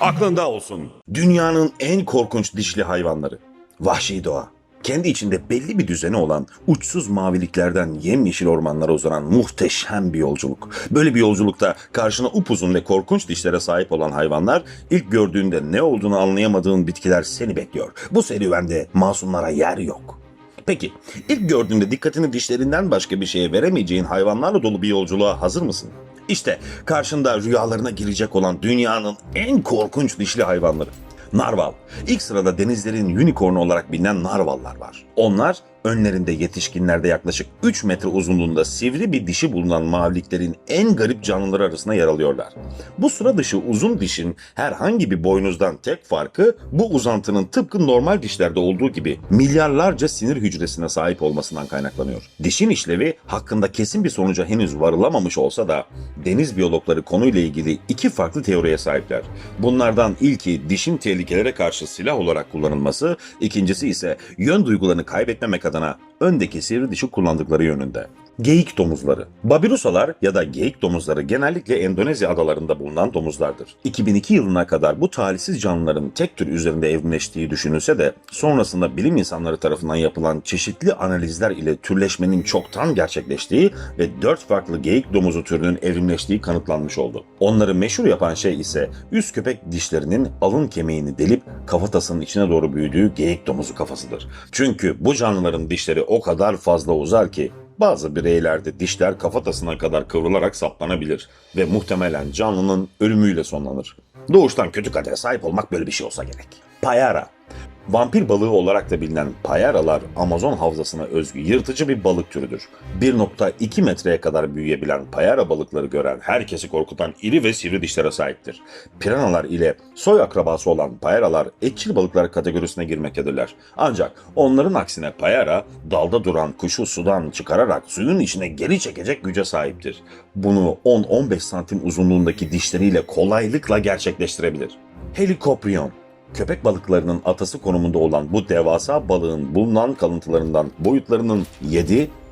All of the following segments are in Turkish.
Aklında olsun. Dünyanın en korkunç dişli hayvanları. Vahşi doğa. Kendi içinde belli bir düzeni olan uçsuz maviliklerden yemyeşil ormanlara uzanan muhteşem bir yolculuk. Böyle bir yolculukta karşına upuzun ve korkunç dişlere sahip olan hayvanlar ilk gördüğünde ne olduğunu anlayamadığın bitkiler seni bekliyor. Bu serüvende masumlara yer yok. Peki ilk gördüğünde dikkatini dişlerinden başka bir şeye veremeyeceğin hayvanlarla dolu bir yolculuğa hazır mısın? İşte karşında rüyalarına girecek olan dünyanın en korkunç dişli hayvanları. Narval. İlk sırada denizlerin unicornu olarak bilinen narvallar var. Onlar önlerinde yetişkinlerde yaklaşık 3 metre uzunluğunda sivri bir dişi bulunan maviliklerin en garip canlıları arasında yer alıyorlar. Bu sıra dışı uzun dişin herhangi bir boynuzdan tek farkı bu uzantının tıpkı normal dişlerde olduğu gibi milyarlarca sinir hücresine sahip olmasından kaynaklanıyor. Dişin işlevi hakkında kesin bir sonuca henüz varılamamış olsa da deniz biyologları konuyla ilgili iki farklı teoriye sahipler. Bunlardan ilki dişin tehlikelere karşı silah olarak kullanılması, ikincisi ise yön duygularını kaybetmemek adına öndeki sivri dişi kullandıkları yönünde. Geyik domuzları. Babirusalar ya da geyik domuzları genellikle Endonezya adalarında bulunan domuzlardır. 2002 yılına kadar bu talihsiz canlıların tek tür üzerinde evrimleştiği düşünülse de sonrasında bilim insanları tarafından yapılan çeşitli analizler ile türleşmenin çoktan gerçekleştiği ve dört farklı geyik domuzu türünün evrimleştiği kanıtlanmış oldu. Onları meşhur yapan şey ise üst köpek dişlerinin alın kemiğini delip kafatasının içine doğru büyüdüğü geyik domuzu kafasıdır. Çünkü bu canlıların dişleri o kadar fazla uzar ki bazı bireylerde dişler kafatasına kadar kıvrılarak saplanabilir ve muhtemelen canlının ölümüyle sonlanır. Doğuştan kötü kadere sahip olmak böyle bir şey olsa gerek. Payara Vampir balığı olarak da bilinen payaralar Amazon havzasına özgü yırtıcı bir balık türüdür. 1.2 metreye kadar büyüyebilen payara balıkları gören herkesi korkutan iri ve sivri dişlere sahiptir. Piranalar ile soy akrabası olan payaralar etçil balıklar kategorisine girmektedirler. Ancak onların aksine payara dalda duran kuşu sudan çıkararak suyun içine geri çekecek güce sahiptir. Bunu 10-15 santim uzunluğundaki dişleriyle kolaylıkla gerçekleştirebilir. Helikoprion Köpek balıklarının atası konumunda olan bu devasa balığın bulunan kalıntılarından boyutlarının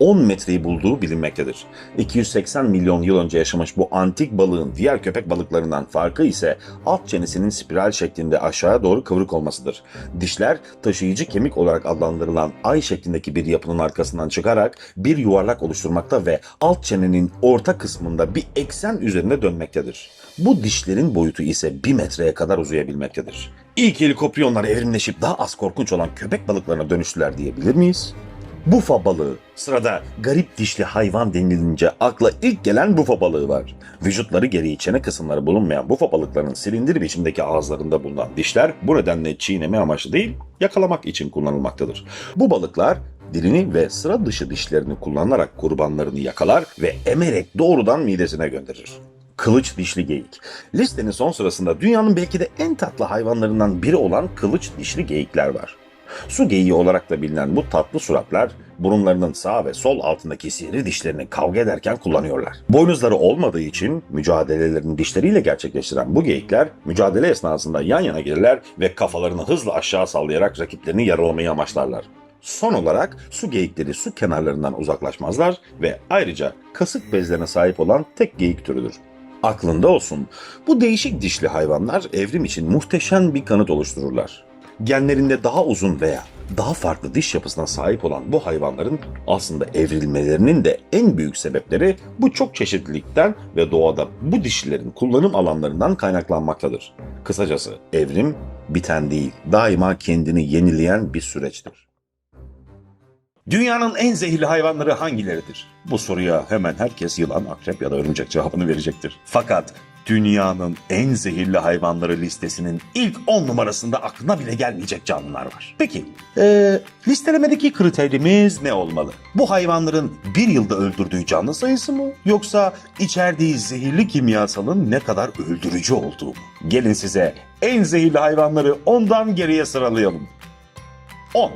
7-10 metreyi bulduğu bilinmektedir. 280 milyon yıl önce yaşamış bu antik balığın diğer köpek balıklarından farkı ise alt çenesinin spiral şeklinde aşağıya doğru kıvrık olmasıdır. Dişler taşıyıcı kemik olarak adlandırılan ay şeklindeki bir yapının arkasından çıkarak bir yuvarlak oluşturmakta ve alt çenenin orta kısmında bir eksen üzerinde dönmektedir. Bu dişlerin boyutu ise 1 metreye kadar uzayabilmektedir. İlk helikoptriyonlar evrimleşip daha az korkunç olan köpek balıklarına dönüştüler diyebilir miyiz? Bufa balığı. Sırada garip dişli hayvan denilince akla ilk gelen bufa balığı var. Vücutları gereği çene kısımları bulunmayan bufa balıklarının silindir biçimdeki ağızlarında bulunan dişler bu nedenle çiğneme amaçlı değil, yakalamak için kullanılmaktadır. Bu balıklar dilini ve sıra dışı dişlerini kullanarak kurbanlarını yakalar ve emerek doğrudan midesine gönderir. Kılıç dişli geyik. Listenin son sırasında dünyanın belki de en tatlı hayvanlarından biri olan kılıç dişli geyikler var. Su geyiği olarak da bilinen bu tatlı suratlar burunlarının sağ ve sol altındaki sivri dişlerini kavga ederken kullanıyorlar. Boynuzları olmadığı için mücadelelerini dişleriyle gerçekleştiren bu geyikler mücadele esnasında yan yana gelirler ve kafalarını hızla aşağı sallayarak rakiplerini yaralamayı amaçlarlar. Son olarak su geyikleri su kenarlarından uzaklaşmazlar ve ayrıca kasık bezlerine sahip olan tek geyik türüdür. Aklında olsun. Bu değişik dişli hayvanlar evrim için muhteşem bir kanıt oluştururlar. Genlerinde daha uzun veya daha farklı diş yapısına sahip olan bu hayvanların aslında evrilmelerinin de en büyük sebepleri bu çok çeşitlilikten ve doğada bu dişlilerin kullanım alanlarından kaynaklanmaktadır. Kısacası evrim biten değil, daima kendini yenileyen bir süreçtir. Dünyanın en zehirli hayvanları hangileridir? Bu soruya hemen herkes yılan, akrep ya da örümcek cevabını verecektir. Fakat dünyanın en zehirli hayvanları listesinin ilk 10 numarasında aklına bile gelmeyecek canlılar var. Peki, ee, listelemedeki kriterimiz ne olmalı? Bu hayvanların bir yılda öldürdüğü canlı sayısı mı? Yoksa içerdiği zehirli kimyasalın ne kadar öldürücü olduğu mu? Gelin size en zehirli hayvanları ondan geriye sıralayalım. 10.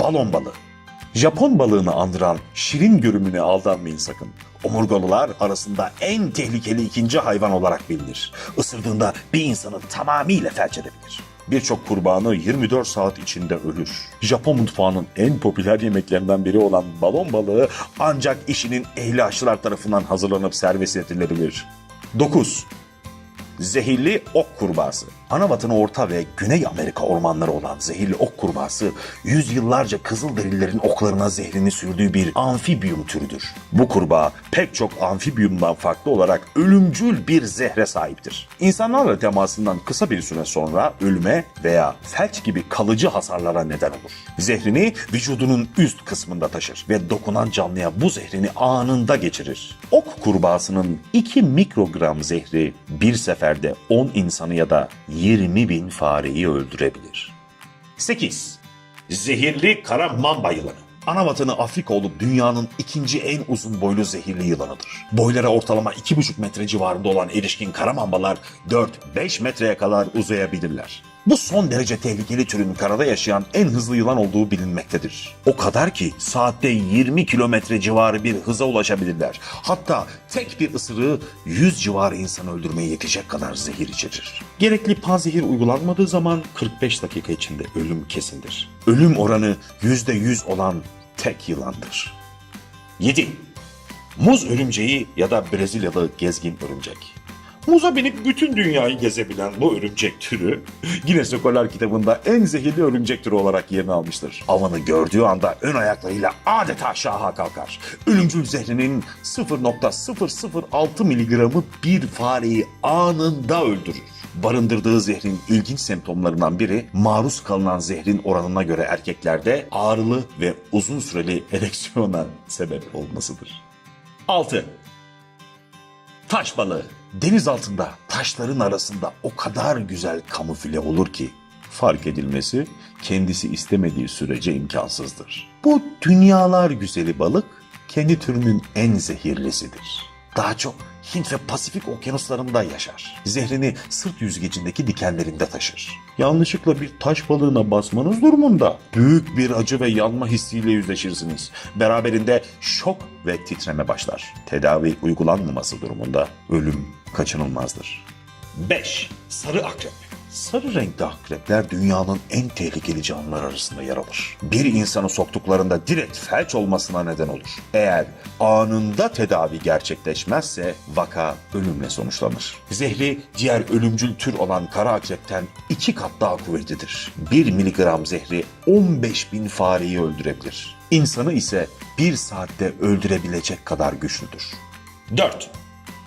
Balon balığı. Japon balığını andıran şirin görünümüne aldanmayın sakın. Omurgalılar arasında en tehlikeli ikinci hayvan olarak bilinir. Isırdığında bir insanı tamamıyla felç edebilir. Birçok kurbanı 24 saat içinde ölür. Japon mutfağının en popüler yemeklerinden biri olan balon balığı ancak işinin ehli aşçılar tarafından hazırlanıp servis edilebilir. 9. Zehirli ok kurbağası. Anavatını Orta ve Güney Amerika ormanları olan zehirli ok kurbağası, yüzyıllarca Kızılderililerin oklarına zehrini sürdüğü bir amfibiyum türüdür. Bu kurbağa pek çok amfibiyumdan farklı olarak ölümcül bir zehre sahiptir. İnsanlarla temasından kısa bir süre sonra ölüme veya felç gibi kalıcı hasarlara neden olur. Zehrini vücudunun üst kısmında taşır ve dokunan canlıya bu zehrini anında geçirir. Ok kurbağasının 2 mikrogram zehri bir seferde 10 insanı ya da 20 bin fareyi öldürebilir. 8. Zehirli kara mamba yılanı. Ana vatanı Afrika olup dünyanın ikinci en uzun boylu zehirli yılanıdır. Boyları ortalama 2,5 metre civarında olan erişkin kara mambalar 4-5 metreye kadar uzayabilirler. Bu son derece tehlikeli türün karada yaşayan en hızlı yılan olduğu bilinmektedir. O kadar ki saatte 20 kilometre civarı bir hıza ulaşabilirler. Hatta tek bir ısırığı 100 civarı insanı öldürmeye yetecek kadar zehir içerir. Gerekli panzehir uygulanmadığı zaman 45 dakika içinde ölüm kesindir. Ölüm oranı %100 olan tek yılandır. 7. Muz örümceği ya da Brezilyalı gezgin örümcek. Muza binip bütün dünyayı gezebilen bu örümcek türü Guinness Rekorlar kitabında en zehirli örümcek türü olarak yerini almıştır. Avını gördüğü anda ön ayaklarıyla adeta şaha kalkar. Ölümcül zehrinin 0.006 miligramı bir fareyi anında öldürür. Barındırdığı zehrin ilginç semptomlarından biri maruz kalınan zehrin oranına göre erkeklerde ağrılı ve uzun süreli ereksiyona sebep olmasıdır. 6. Taş balığı. Deniz altında taşların arasında o kadar güzel kamufle olur ki fark edilmesi kendisi istemediği sürece imkansızdır. Bu dünyalar güzeli balık kendi türünün en zehirlisidir. Daha çok Hint ve Pasifik okyanuslarında yaşar. Zehrini sırt yüzgecindeki dikenlerinde taşır. Yanlışlıkla bir taş balığına basmanız durumunda büyük bir acı ve yanma hissiyle yüzleşirsiniz. Beraberinde şok ve titreme başlar. Tedavi uygulanmaması durumunda ölüm kaçınılmazdır. 5. Sarı akrep. Sarı renkli akrepler dünyanın en tehlikeli canlılar arasında yer alır. Bir insanı soktuklarında direkt felç olmasına neden olur. Eğer anında tedavi gerçekleşmezse vaka ölümle sonuçlanır. Zehri diğer ölümcül tür olan kara akrepten iki kat daha kuvvetlidir. 1 miligram zehri 15 bin fareyi öldürebilir. İnsanı ise bir saatte öldürebilecek kadar güçlüdür. 4.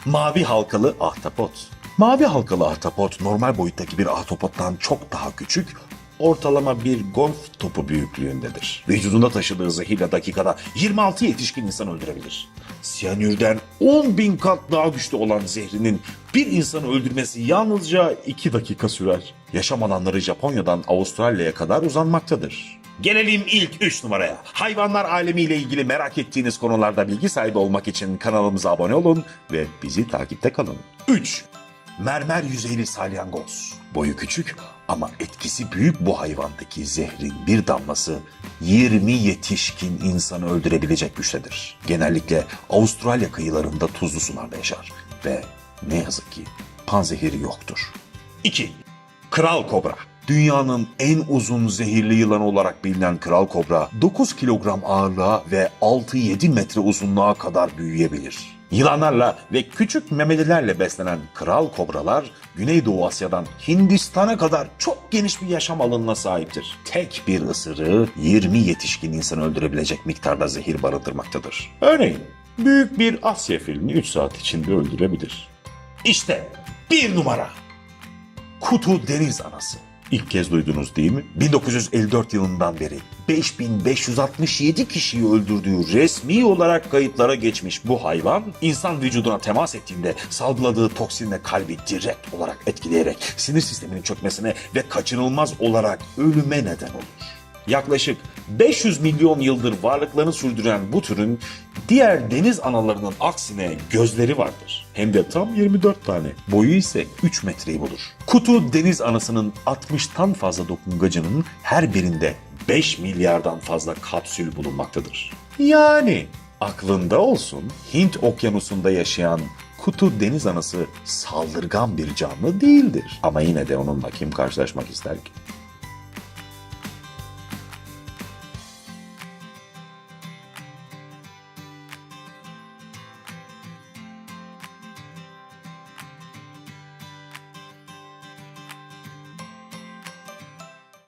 Mavi halkalı ahtapot. Mavi halkalı ahtapot normal boyuttaki bir ahtapottan çok daha küçük, ortalama bir golf topu büyüklüğündedir. Vücudunda taşıdığı zehirle dakikada 26 yetişkin insan öldürebilir. Siyanürden 10 bin kat daha güçlü olan zehrinin bir insanı öldürmesi yalnızca 2 dakika sürer. Yaşam alanları Japonya'dan Avustralya'ya kadar uzanmaktadır. Gelelim ilk 3 numaraya. Hayvanlar alemiyle ilgili merak ettiğiniz konularda bilgi sahibi olmak için kanalımıza abone olun ve bizi takipte kalın. 3. Mermer yüzeyli salyangoz. Boyu küçük ama etkisi büyük bu hayvandaki zehrin bir damlası 20 yetişkin insanı öldürebilecek güçtedir. Genellikle Avustralya kıyılarında tuzlu sularda yaşar ve ne yazık ki panzehiri yoktur. 2. Kral kobra. Dünyanın en uzun zehirli yılanı olarak bilinen kral kobra 9 kilogram ağırlığa ve 6-7 metre uzunluğa kadar büyüyebilir. Yılanlarla ve küçük memelilerle beslenen kral kobralar Güneydoğu Asya'dan Hindistan'a kadar çok geniş bir yaşam alanına sahiptir. Tek bir ısırığı 20 yetişkin insanı öldürebilecek miktarda zehir barındırmaktadır. Örneğin büyük bir Asya filmi 3 saat içinde öldürebilir. İşte bir numara. Kutu deniz anası. İlk kez duydunuz değil mi? 1954 yılından beri 5567 kişiyi öldürdüğü resmi olarak kayıtlara geçmiş bu hayvan insan vücuduna temas ettiğinde salgıladığı toksinle kalbi direkt olarak etkileyerek sinir sisteminin çökmesine ve kaçınılmaz olarak ölüme neden olur. Yaklaşık 500 milyon yıldır varlıklarını sürdüren bu türün diğer deniz analarının aksine gözleri vardır. Hem de tam 24 tane. Boyu ise 3 metreyi bulur. Kutu deniz anasının 60'tan fazla dokungacının her birinde 5 milyardan fazla kapsül bulunmaktadır. Yani aklında olsun Hint okyanusunda yaşayan kutu deniz anası saldırgan bir canlı değildir. Ama yine de onunla kim karşılaşmak ister ki?